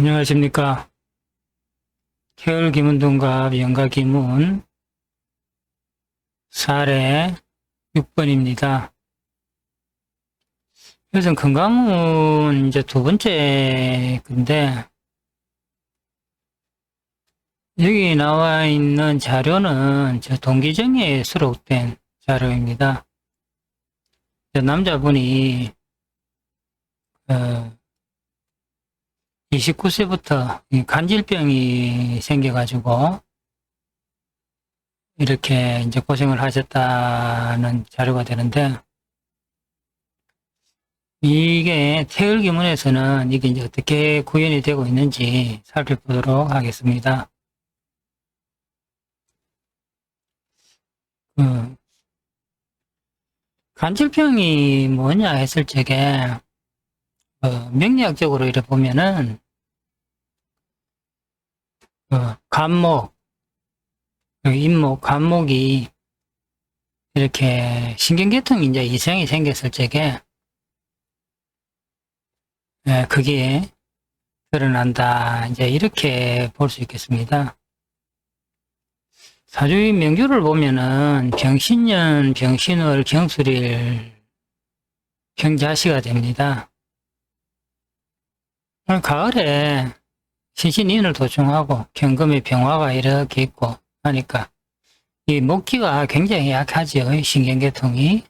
안녕하십니까. 케을 기문동갑 연가 기문 사례 6번입니다. 요즘 건강은 이제 두 번째 건데 여기 나와 있는 자료는 저 동기정에 수록된 자료입니다. 저 남자분이 어, 29세부터 간질병이 생겨가지고 이렇게 이제 고생을 하셨다는 자료가 되는데 이게 태을기문에서는 이게 이제 어떻게 구현이 되고 있는지 살펴보도록 하겠습니다. 그 간질병이 뭐냐 했을 적에 어, 명리학적으로 이래 보면은 어, 간목, 그 인목, 간목이 이렇게 신경계통이 이제 이상이 생겼을 적에 예, 그게 드러난다. 이제 이렇게 볼 수 있겠습니다. 사주의 명주를 보면은 병신년, 병신월, 경술일, 경자시가 됩니다. 가을에 신신인을 도충하고 경금의 병화가 이렇게 있고 하니까 이 목기가 굉장히 약하죠. 신경계통이.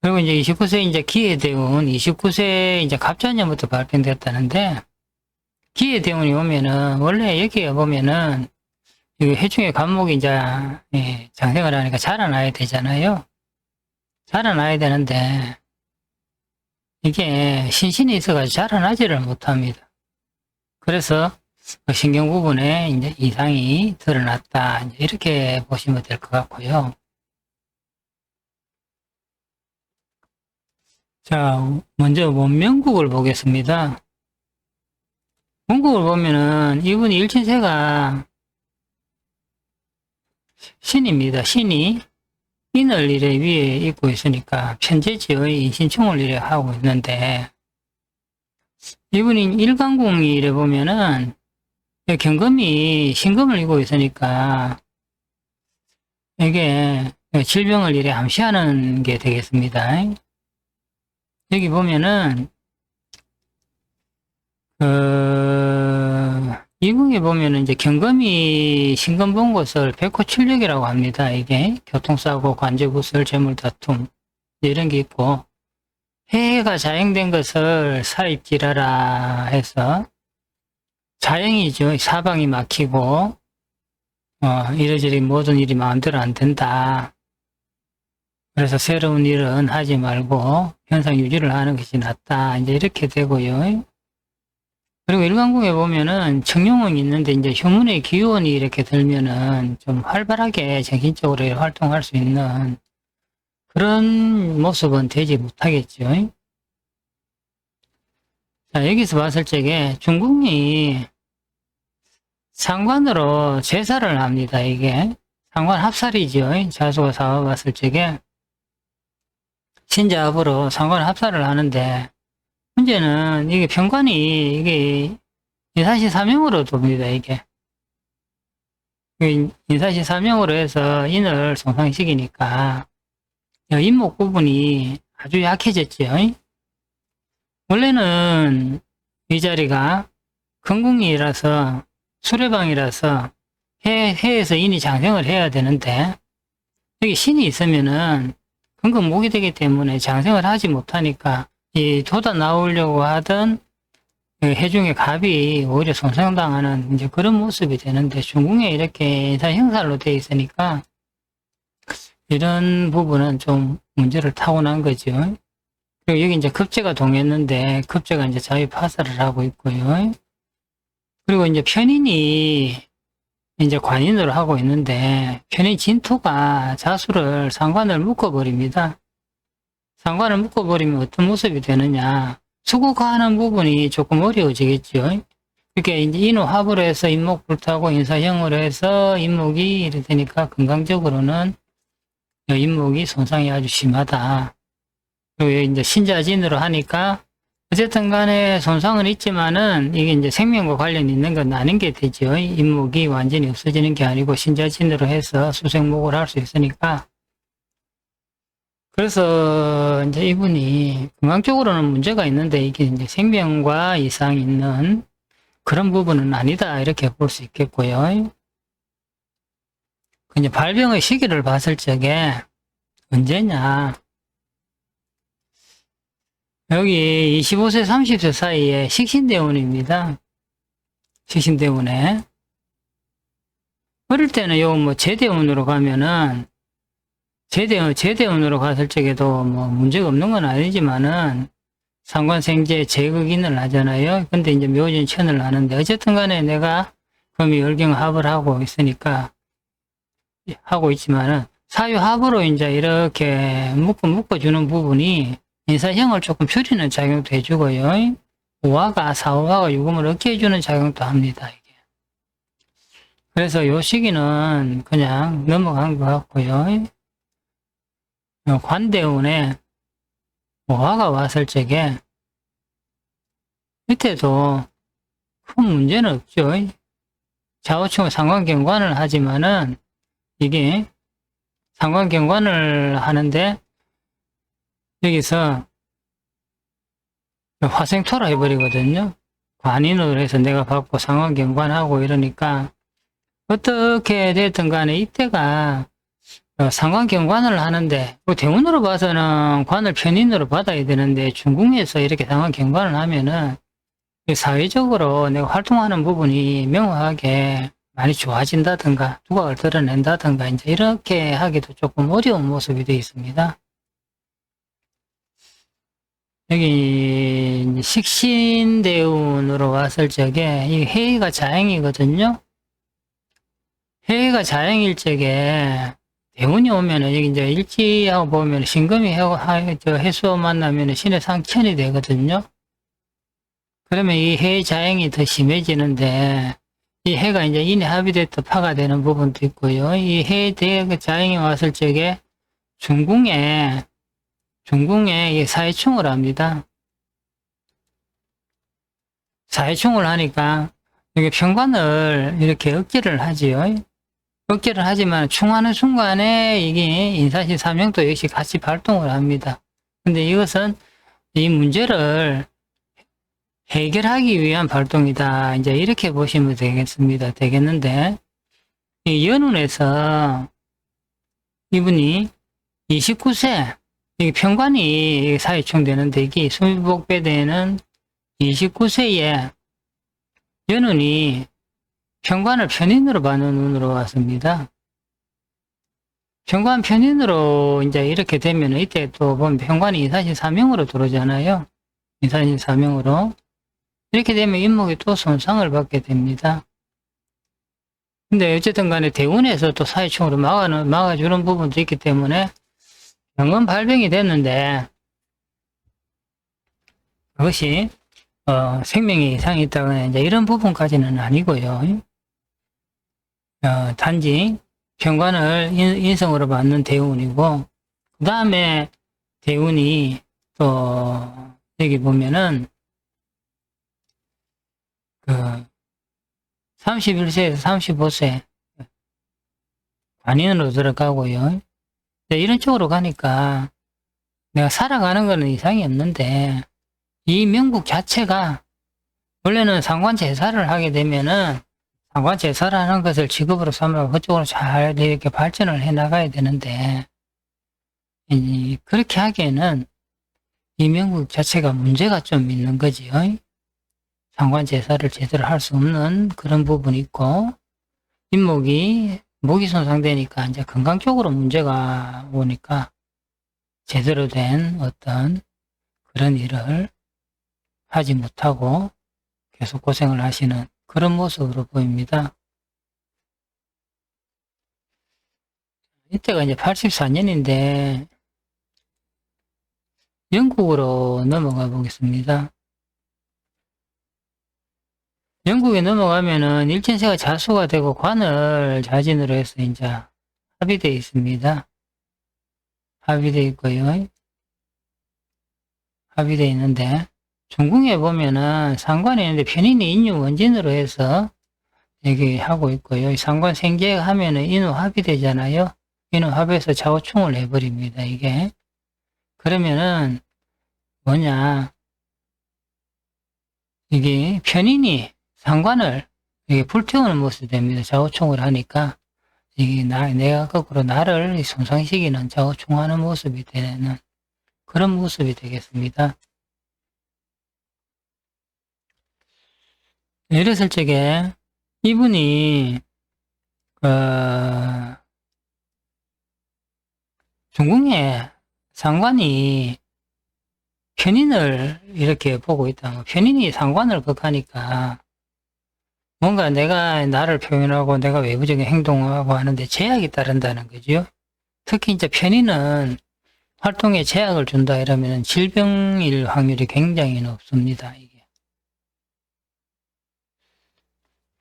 그리고 이제 29세 이제 기해대운 29세 이제 갑자년부터 발병됐다는데 기해대운이 오면은 원래 여기에 보면은 이 해충의 간목이 이제 예, 장생을 하니까 자라나야 되잖아요. 자라나야 되는데 이게 신신이 있어가지고 자라나지를 못합니다. 그래서 그 신경 부분에 이제 이상이 드러났다. 이렇게 보시면 될 것 같고요. 자, 먼저 원명국을 보겠습니다. 원국을 보면은 이분이 일진세가 신입니다. 신이 인을 이래 위에 있고 있으니까 편제지의 인신충을 이래 하고 있는데 이분이 이래 보면은 경금이 신금을 이고 있으니까 이게 질병을 이래 암시하는 게 되겠습니다. 여기 보면은 그 이궁에 보면은 이제 경금이 신금 본 곳을 백호출력이라고 합니다. 이게 교통사고, 관제구설, 재물다툼 이런 게 있고 해가 자행된 것을 사입지라라 해서 자행이죠. 사방이 막히고 어, 이러저리 모든 일이 마음대로 안 된다. 그래서 새로운 일은 하지 말고 현상 유지를 하는 것이 낫다. 이제 이렇게 되고요. 그리고 일간궁에 보면은 청룡은 있는데 이제 휴문의 기운이 이렇게 들면은 좀 활발하게 정신적으로 활동할 수 있는 그런 모습은 되지 못하겠죠. 자, 여기서 봤을 적에 중국이 상관으로 제사를 합니다, 이게. 상관 합살이죠. 자수가 사와 봤을 적에. 신자업으로 상관 합살을 하는데, 문제는 이게 병관이 이게 인사시 사명으로 돕니다, 이게. 인사시 사명으로 해서 인을 손상시키니까, 인목 부분이 아주 약해졌죠. 원래는 이 자리가 건궁이라서 수레방이라서 해, 해에서 인이 장생을 해야 되는데 여기 신이 있으면은 건금 목이 되기 때문에 장생을 하지 못하니까 이 돋아 나오려고 하던 그 해중의 갑이 오히려 손상당하는 이제 그런 모습이 되는데 중궁에 이렇게 인사 형살로 되어 있으니까 이런 부분은 좀 문제를 타고난 거죠. 그리고 여기 이제 급제가 동했는데 급제가 이제 자유 파살을 하고 있고요. 그리고 이제 편인이 이제 관인으로 하고 있는데 편인 진토가 자수를 상관을 묶어버립니다. 상관을 묶어버리면 어떤 모습이 되느냐. 수국하는 부분이 조금 어려워지겠죠. 그렇게 이제 인호합으로 해서 인목 불타고 인사형으로 해서 인목이 이래 되니까 건강적으로는 인목이 손상이 아주 심하다. 그리고 이제 신자진으로 하니까 어쨌든 간에 손상은 있지만은 이게 이제 생명과 관련이 있는 건 아닌 게 되죠. 인목이 완전히 없어지는 게 아니고 신자진으로 해서 수생목을 할 수 있으니까. 그래서 이제 이분이 건강적으로는 문제가 있는데 이게 이제 생명과 이상 있는 그런 부분은 아니다. 이렇게 볼 수 있겠고요. 그 이제 발병의 시기를 봤을 적에 언제냐. 여기 25세, 30세 사이에 식신대운입니다. 식신대운에. 어릴 때는 요뭐 제대운으로 가면은 제대운, 제대운으로 갔을 적에도 뭐 문제가 없는 건 아니지만은 상관생제 제극인을 하잖아요. 근데 이제 묘진 천을 하는데 어쨌든 간에 내가 금이 열경 합을 하고 있으니까 하고 있지만은 사유합으로 이제 이렇게 묶어 묶어주는 부분이 인사형을 조금 줄이는 작용도 해주고요. 우화가 사우화가 유금을 얻게 해주는 작용도 합니다. 이게. 그래서 요 시기는 그냥 넘어간 것 같고요. 요 관대운에 우화가 왔을 적에 밑에도 큰 문제는 없죠. 좌우측 상관경관을 하지만은 이게 상관경관을 하는데 여기서 화생토라 해버리거든요. 관인으로 해서 내가 받고 상관경관하고 이러니까 어떻게 됐든 간에 이때가 어, 상관경관을 하는데 뭐 대문으로 봐서는 관을 편인으로 받아야 되는데 중궁에서 이렇게 상관경관을 하면은 사회적으로 내가 활동하는 부분이 명확하게 많이 좋아진다든가 두각을 드러낸다든가 이제 이렇게 하기도 조금 어려운 모습이 되어 있습니다. 여기 식신대운으로 왔을 적에 이 해가 자행이거든요. 해가 자행일 적에 대운이 오면은 여기 이제 일지하고 보면 신금이 해수 만나면 신의 상천이 되거든요. 그러면 이 해 자행이 더 심해지는데 이 해가 이제 인해 합의됐다 파가 되는 부분도 있고요. 이 해대 자행이 왔을 적에 중궁에 중궁에 이 사회충을 합니다. 사회충을 하니까 이게 평관을 이렇게 억제를 하지요. 억제를 하지만 충하는 순간에 이게 인사시 사명도 역시 같이 발동을 합니다. 근데 이것은 이 문제를 해결하기 위한 발동이다. 이제 이렇게 보시면 되겠습니다. 되겠는데, 이 연운에서 이분이 29세, 이게 평관이 사회충 되는데, 이게 수미복배대는 29세에 연운이 평관을 편인으로 받는 운으로 왔습니다. 평관 편인으로 이제 이렇게 되면 이때 또 보면 평관이 이사시 사명으로 들어오잖아요. 이사시 사명으로. 이렇게 되면 인목이 또 손상을 받게 됩니다. 근데 어쨌든 간에 대운에서 또 사회충으로 막아는, 막아주는 부분도 있기 때문에 병원 발병이 됐는데 그것이 어, 생명에 이상이 있다거나 이제 이런 부분까지는 아니고요. 어, 단지 병관을 인, 성으로 받는 대운이고 그 다음에 대운이 또 여기 보면은 그 31세에서 35세 관인으로 들어가고요. 이런 쪽으로 가니까 내가 살아가는 거는 이상이 없는데 이 명국 자체가 원래는 상관 제사를 하게 되면은 제사를 하는 것을 직업으로 삼아 그쪽으로 잘 이렇게 발전을 해 나가야 되는데 그렇게 하기에는 이 명국 자체가 문제가 좀 있는 거지요. 상관 제사를 제대로 할 수 없는 그런 부분이 있고 잇목이 목이 손상되니까 이제 건강 쪽으로 문제가 오니까 제대로 된 어떤 그런 일을 하지 못하고 계속 고생을 하시는 그런 모습으로 보입니다. 이때가 이제 84년인데 영국으로 넘어가 보겠습니다. 영국에 넘어가면은 일진세가 자수가 되고 관을 자진으로 해서 이제 합의되어 있습니다. 합의되어 있고요. 합의되어 있는데 중궁에 보면은 상관이 있는데 편인이 인유 원진으로 해서 얘기하고 있고요. 이 상관 생계 하면은 인후 합이 되잖아요. 인후 합에서 좌우충을 해버립니다. 이게. 그러면은 뭐냐. 이게 편인이 상관을 이게 불태우는 모습이 됩니다. 좌우충을 하니까. 이게 나, 내가 거꾸로 나를 손상시키는 좌우충하는 모습이 되는 그런 모습이 되겠습니다. 이랬을 적에 이분이 어, 중궁의 상관이 편인을 이렇게 보고 있다. 편인이 상관을 극하니까 뭔가 내가 나를 표현하고 내가 외부적인 행동하고 하는데 제약이 따른다는 거죠. 특히 이제 편인은 활동에 제약을 준다 이러면 질병일 확률이 굉장히 높습니다. 이게.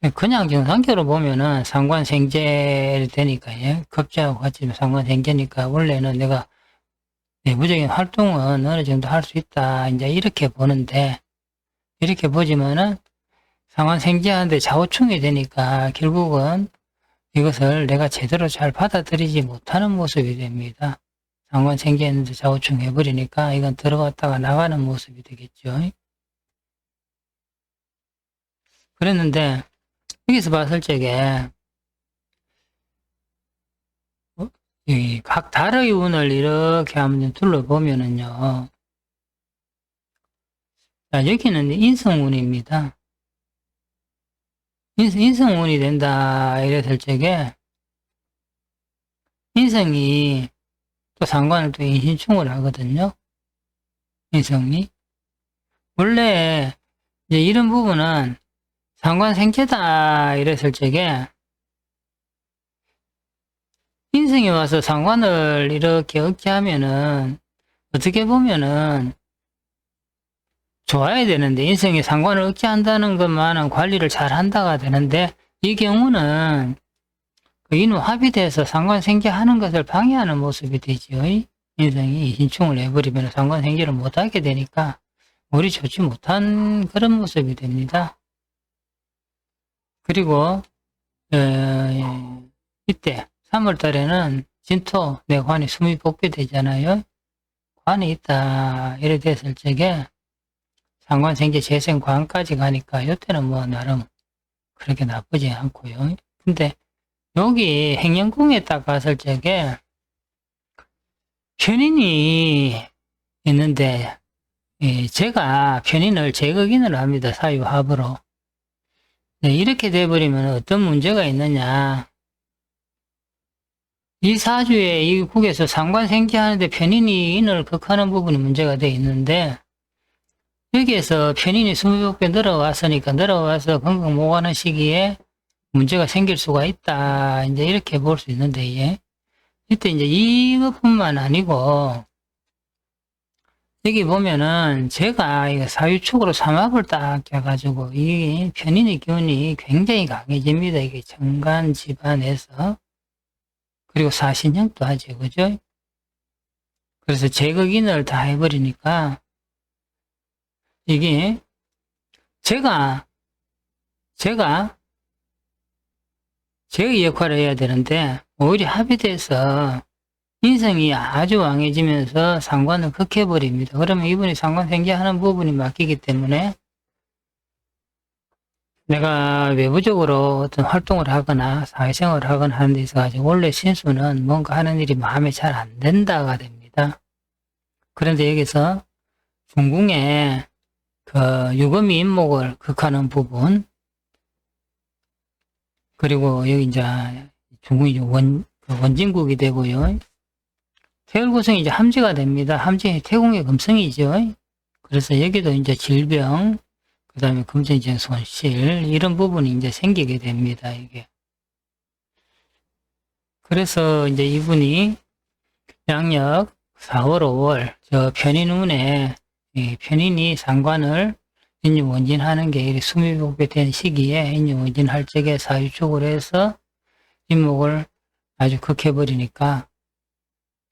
그냥 정상적으로 보면은 상관생제 되니까, 예. 급제하고 같이 상관생제니까 원래는 내가 내부적인 활동은 어느 정도 할 수 있다. 이제 이렇게 보는데, 이렇게 보지만은 상관생제하는데 좌우충이 되니까 결국은 이것을 내가 제대로 잘 받아들이지 못하는 모습이 됩니다. 상관생제했는데 좌우충 해버리니까 이건 들어갔다가 나가는 모습이 되겠죠. 그랬는데, 여기서 봤을 적에 어? 이각 달의 운을 이렇게 한번 둘러보면은요. 자, 여기는 인성운입니다. 인성, 운이 된다 이랬을 적에 인성이 또 상관을 또 인신충을 하거든요. 인성이. 원래 이런 부분은 상관 생체다 이랬을 적에 인생이 와서 상관을 이렇게 억제하면은 어떻게 보면은 좋아야 되는데 인생이 상관을 억제한다는 것만은 관리를 잘 한다가 되는데 이 경우는 그 인후 합의돼서 상관 생계하는 것을 방해하는 모습이 되죠. 인생이 신충을 해버리면 상관 생계를 못하게 되니까 우리 좋지 못한 그런 모습이 됩니다. 그리고 어, 이때 3월 달에는 진토 내관이 숨이 복귀되잖아요. 관이 있다 이래 됐을 적에 상관생제 재생관까지 가니까 이때는 뭐 나름 그렇게 나쁘지 않고요. 근데 여기 행령궁에 딱 갔을 적에 편인이 있는데 예, 제가 편인을 제거인을 합니다. 사유합으로. 네, 이렇게 돼버리면 어떤 문제가 있느냐. 이 사주에 이 국에서 상관 생기하는데 편인이 인을 극하는 부분이 문제가 돼 있는데 여기에서 편인이 20배 늘어왔으니까 늘어와서 건강 모하는 시기에 문제가 생길 수가 있다. 이제 이렇게 볼 수 있는데, 예. 이때 이제 이것뿐만 아니고 여기 보면은 제가 사유축으로 삼합을 딱 껴가지고 이 편인의 기운이 굉장히 강해집니다. 이게 정관 집안에서. 그리고 사신형도 하죠. 그죠? 그래서 제거인을 다 해버리니까 이게 제가 제가 제의 역할을 해야 되는데 오히려 합의돼서 인성이 아주 왕해지면서 상관을 극해버립니다. 그러면 이분이 상관 생기하는 부분이 맡기기 때문에 내가 외부적으로 어떤 활동을 하거나 사회생활을 하거나 하는 데 있어서 원래 신수는 뭔가 하는 일이 마음에 잘 안 된다가 됩니다. 그런데 여기서 중궁에 그 유금이 인목을 극하는 부분 그리고 여기 이제 중궁이 원, 그 원진국이 되고요. 태울구성이 이제 함지가 됩니다. 함지 태공의 금성이죠. 그래서 여기도 이제 질병, 그 다음에 금전적 손실, 이런 부분이 이제 생기게 됩니다. 이게. 그래서 이제 이분이 양력 4월, 5월, 저 편인운에 편인이 상관을 인유원진하는 게 수미복에 된 시기에 인유원진할 적에 사유축을 해서 인목을 아주 극해버리니까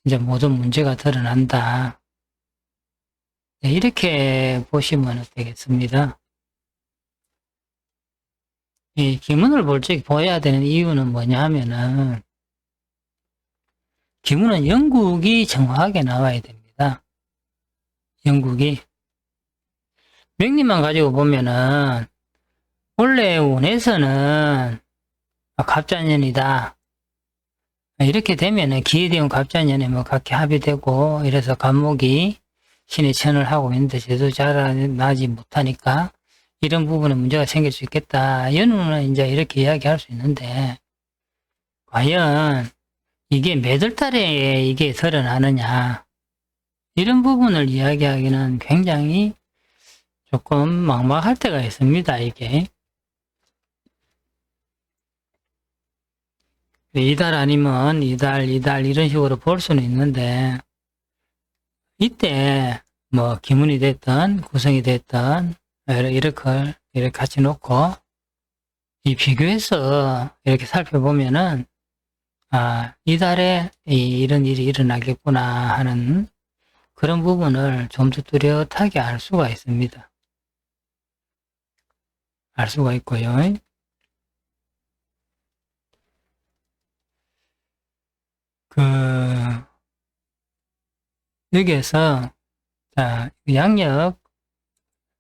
이제 모든 문제가 드러난다. 네, 이렇게 보시면 되겠습니다. 이 기문을 볼 적 보여야 되는 이유는 뭐냐 하면은 기문은 영국이 정확하게 나와야 됩니다. 영국이 명리만 가지고 보면은 원래 원에서는 갑자년이다. 이렇게 되면은 기회되면 갑자년에 뭐 각기 합의되고 이래서 간목이 신의 천을 하고 있는데 제도 자라나지 못하니까 이런 부분에 문제가 생길 수 있겠다. 연우는 이제 이렇게 이야기할 수 있는데 과연 이게 몇월 달에 이게 드러나느냐 이런 부분을 이야기하기는 굉장히 조금 막막할 때가 있습니다. 이게 이달 아니면 이달 이달 이런 식으로 볼 수는 있는데 이때 뭐 기문이 됐던 구성이 됐던 이렇게 이렇게 같이 놓고 이 비교해서 이렇게 살펴보면은 아 이달에 이, 이런 일이 일어나겠구나 하는 그런 부분을 좀 더 뚜렷하게 알 수가 있습니다. 알 수가 있고요. 그 여기에서 자 양력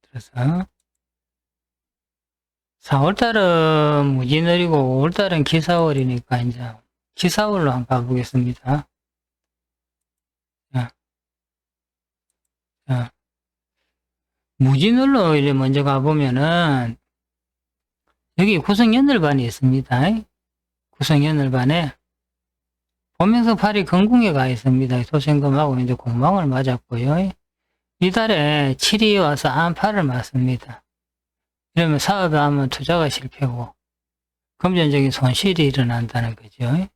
들어서 4월달은 무진월이고 5월달은 기사월이니까 이제 기사월로 한번 가보겠습니다. 자, 자 무진월로 이제 먼저 가보면은 여기 구성연월반이 있습니다. 구성연월반에 보면서 팔이 건궁에 가 있습니다. 소생금하고 이제 공망을 맞았고요. 이달에 7이 와서 안파를 맞습니다. 이러면 사업에 하면 투자가 실패고 금전적인 손실이 일어난다는 거죠.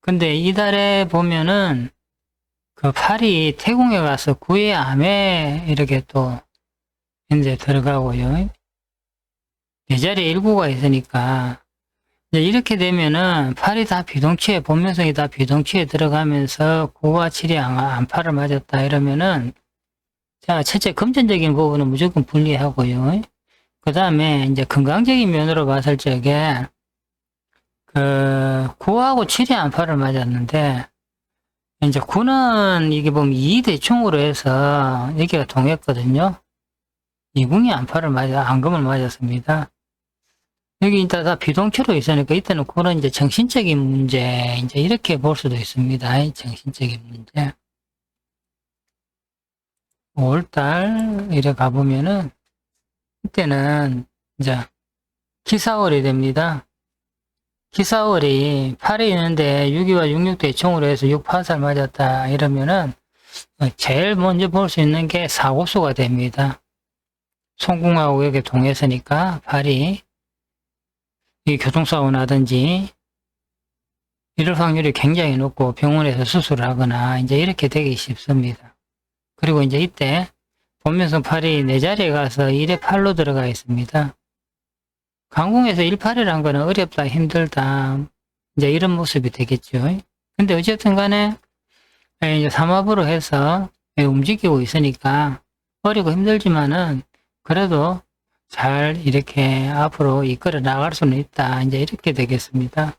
근데 이달에 보면은 그 팔이 태궁에 가서 구의 암에 이렇게 또 이제 들어가고요. 내 자리에 일구가 있으니까 이렇게 되면은 팔이 다 비동치에 본면성이 다 비동치에 들어가면서 구와 칠이 안파를 맞았다 이러면은 자 첫째 금전적인 부분은 무조건 분리하고요. 그 다음에 이제 건강적인 면으로 봤을 적에 그 구하고 칠이 안파를 맞았는데 이제 구는 이게 보면 이대충으로 해서 여기가 동했거든요. 이궁이 안파를 맞아 안금을 맞았습니다. 여기 이제 다 비동치로 있으니까 이때는 그런 이제 정신적인 문제, 이제 이렇게 볼 수도 있습니다. 정신적인 문제. 5월달 이래 가보면은 이때는 이제 기사월이 됩니다. 기사월이 8에 있는데 6위와 66대 총으로 해서 6파살 맞았다 이러면은 제일 먼저 볼 수 있는 게 사고수가 됩니다. 송궁하고 여기 동해서니까 8이 이 교통사고 나든지 이럴 확률이 굉장히 높고 병원에서 수술을 하거나 이제 이렇게 되기 쉽습니다. 그리고 이제 이때 본면성 8이 내 자리에 가서 1에 8로 들어가 있습니다. 강궁에서 1,8이란 거는 어렵다, 힘들다, 이제 이런 모습이 되겠죠. 근데 어쨌든 간에 이제 삼합으로 해서 움직이고 있으니까 어리고 힘들지만은 그래도 잘 이렇게 앞으로 이끌어 나갈 수는 있다. 이제 이렇게 되겠습니다.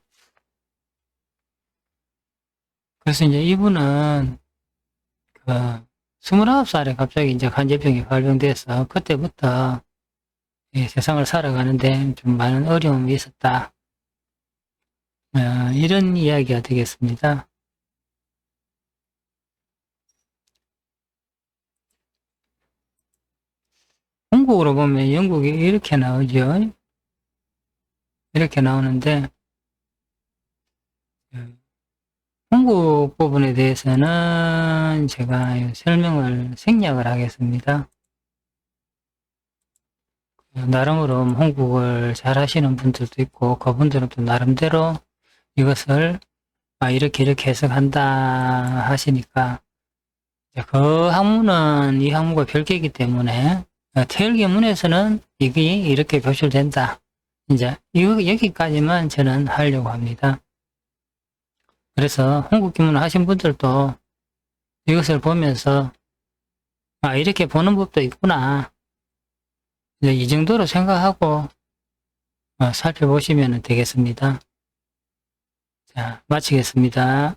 그래서 이제 이분은 그 29살에 갑자기 이제 간제병이 발병돼서 그때부터 세상을 살아가는데 좀 많은 어려움이 있었다. 어, 이런 이야기가 되겠습니다. 한국으로 보면 영국이 이렇게 나오죠. 이렇게 나오는데 한국 부분에 대해서는 제가 설명을 생략을 하겠습니다. 나름으로 한국을 잘 하시는 분들도 있고 그분들은 또 나름대로 이것을 아, 이렇게 이렇게 해석한다 하시니까 그 학문은 이 학문과 별개이기 때문에 태열기문에서는 이게 이렇게 표출된다. 이제 여기까지만 저는 하려고 합니다. 그래서 한국기문 하신 분들도 이것을 보면서 아, 이렇게 보는 법도 있구나. 이제 이 정도로 생각하고 어, 살펴보시면 되겠습니다. 자, 마치겠습니다.